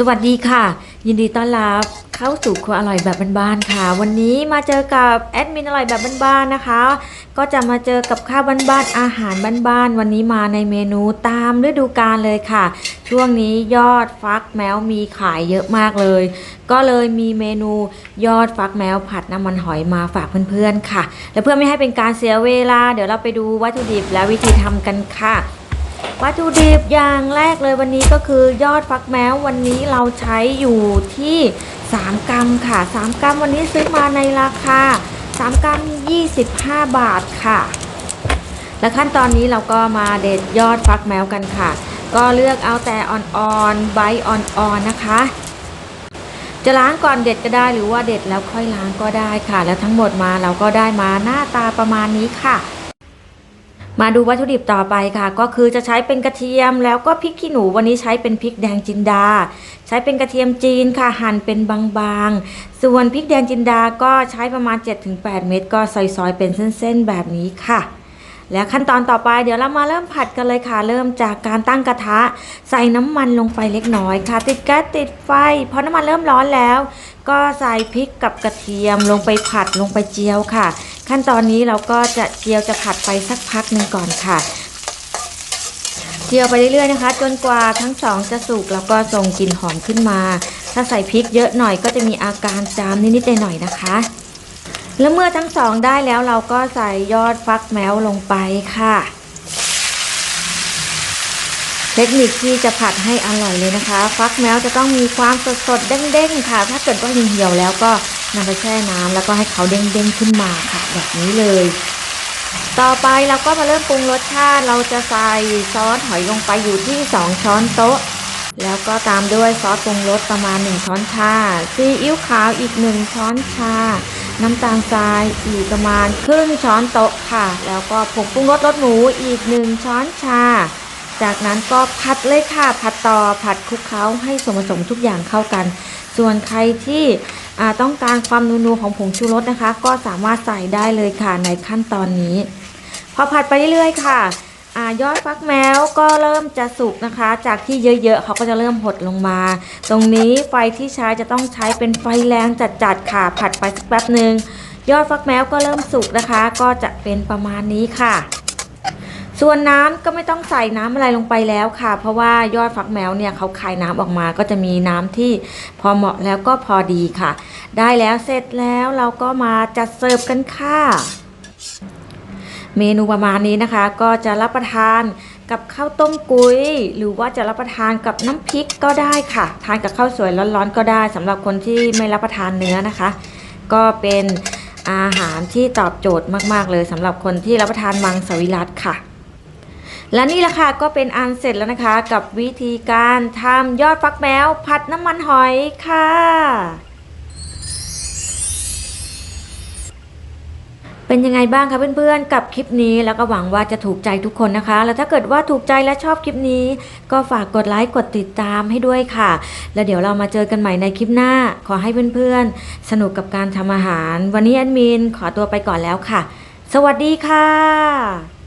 สวัสดีค่ะ ยินดีต้อนรับเข้าสู่ครัวอร่อยแบบบ้านๆค่ะ วันนี้มาเจอกับแอดมินอร่อยแบบบ้านๆนะคะ ก็จะมาเจอกับข้าวบ้านๆอาหารบ้านๆวันนี้มาในเมนูตามฤดูกาลเลยค่ะ ช่วงนี้ยอดฟักแมวมีขายเยอะมากเลย ก็เลยมีเมนูยอดฟักแมวผัดน้ำมันหอยมาฝากเพื่อนๆค่ะ และเพื่อไม่ให้เป็นการเสียเวลา เดี๋ยวเราไปดูวัตถุดิบและวิธีทำกันค่ะ วัตถุดิบอย่างแรกเลยวันนี้ก็คือยอดฟักแมววันนี้เราใช้อยู่ที่ 3 กรัมค่ะ 3 กรัมวันนี้ซื้อมาในราคา 3 กรัม 25 บาทค่ะ และขั้นตอนนี้เราก็มาเด็ดยอดฟักแมวกันค่ะ ก็เลือกเอาแต่อ่อนๆใบอ่อนๆนะคะจะล้างก่อนเด็ดก็ได้หรือว่าเด็ดแล้วค่อยล้างก็ได้ค่ะ แล้วทั้งหมดมาเราก็ได้มาหน้าตาประมาณนี้ค่ะ มาดูวัตถุดิบต่อไปค่ะ ก็คือจะใช้เป็นกระเทียมแล้วก็พริกขี้หนูวันนี้ใช้เป็นพริกแดงจินดา ใช้เป็นกระเทียมจีนค่ะหั่นเป็นบางๆ ส่วนพริกแดงจินดาก็ใช้ประมาณ 7-8 เม็ดก็ซอยๆ เป็นเส้นๆแบบนี้ค่ะ และขั้นตอนต่อไปเดี๋ยวเรามาเริ่มผัดกันเลยค่ะ เริ่มจากการตั้งกระทะ ใส่น้ำมันลงไปเล็กน้อยค่ะ ติดแก๊สติดไฟพอน้ำมันเริ่มร้อนแล้ว ก็ใส่พริกกับกระเทียมลงไปผัดลงไปเจียวค่ะ ขั้นตอนนี้เราก็จะเจียวจะผัดไปสักพักหนึ่งก่อนค่ะเจียวไปเรื่อยๆนะคะ จนกว่าทั้งสองจะสุกแล้วก็ส่งกลิ่นหอมขึ้นมา ถ้าใส่พริกเยอะหน่อยก็จะมีอาการจามนิดๆหน่อยๆนะคะ แล้วเมื่อทั้งสองได้แล้วเราก็ใส่ยอดฟักแมวลงไปค่ะ เทคนิคที่จะผัดให้อร่อยเลยนะคะ ฟักแมวจะต้องมีความสดสดๆเด้งๆค่ะ ถ้าเกิดว่าเหี่ยวแล้วก็นำไปแช่น้ำแล้วก็ให้เขาเด้งๆขึ้นมาค่ะ แบบนี้เลย ต่อไปเราก็มาเริ่มปรุงรสชาติเราจะใส่ซอสหอยลงไปอยู่ที่ 2 ช้อนโต๊ะแล้วก็ตามด้วยซอสปรุงรสประมาณ 1 ช้อนชา ซีอิ๊วขาวอีก 1 ช้อนชา น้ำตาลทรายอีกประมาณครึ่งช้อนโต๊ะค่ะ แล้วก็ผงปรุงรสรสหมูอีก1ช้อนชา จากนั้นก็ผัดเลยค่ะ ผัดต่อผัดคลุกเคล้าให้ส่วนผสมทุกอย่างเข้ากัน ส่วนใครที่ต้องการความนัวๆของผงชูรสนะคะ ก็สามารถใส่ได้เลยค่ะในขั้นตอนนี้ พอผัดไปเรื่อยๆค่ะ ยอดฟักแมวก็เริ่มจะสุกนะคะ จากที่เยอะๆเขาก็จะเริ่มหดลงมา ตรงนี้ไฟที่ใช้จะต้องใช้เป็นไฟแรงจัดๆค่ะ ผัดไปสักแป๊บหนึ่งยอดฟักแมวก็เริ่มสุกนะคะ ก็จะเป็นประมาณนี้ค่ะ ส่วนน้ำก็ไม่ต้องใส่น้ำอะไรลงไปแล้วค่ะ เพราะว่ายอดฟักแมวเนี่ยเขาคายน้ำออกมา ก็จะมีน้ำที่พอเหมาะแล้วก็พอดีค่ะ ได้แล้วเสร็จแล้วเราก็มาจัดเสิร์ฟกันค่ะ เมนูประมาณนี้นะคะ ก็จะรับประทานกับข้าวต้มกุยหรือว่าจะรับประทานกับน้ำพริกก็ได้ค่ะ ทานกับข้าวสวยร้อนๆก็ได้สำหรับคนที่ไม่รับประทานเนื้อนะคะ ก็เป็นอาหารที่ตอบโจทย์มากๆ เลยสำหรับคนที่รับประทานมังสวิรัตค่ะ และนี่แหละค่ะก็เป็นอันเสร็จแล้วนะคะ กับวิธีการทำยอดฟักแมวผัดน้ำมันหอยค่ะ เป็นยังไงบ้างคะเพื่อนๆ กับคลิปนี้แล้วก็หวังว่าจะถูกใจทุกคนนะคะ แล้วถ้าเกิดว่าถูกใจและชอบคลิปนี้ ก็ฝากกดไลค์กดติดตามให้ด้วยค่ะ แล้วเดี๋ยวเรามาเจอกันใหม่ในคลิปหน้า ขอให้เพื่อนๆ สนุกกับการทำอาหาร วันนี้แอดมินขอตัวไปก่อนแล้วค่ะ สวัสดีค่ะ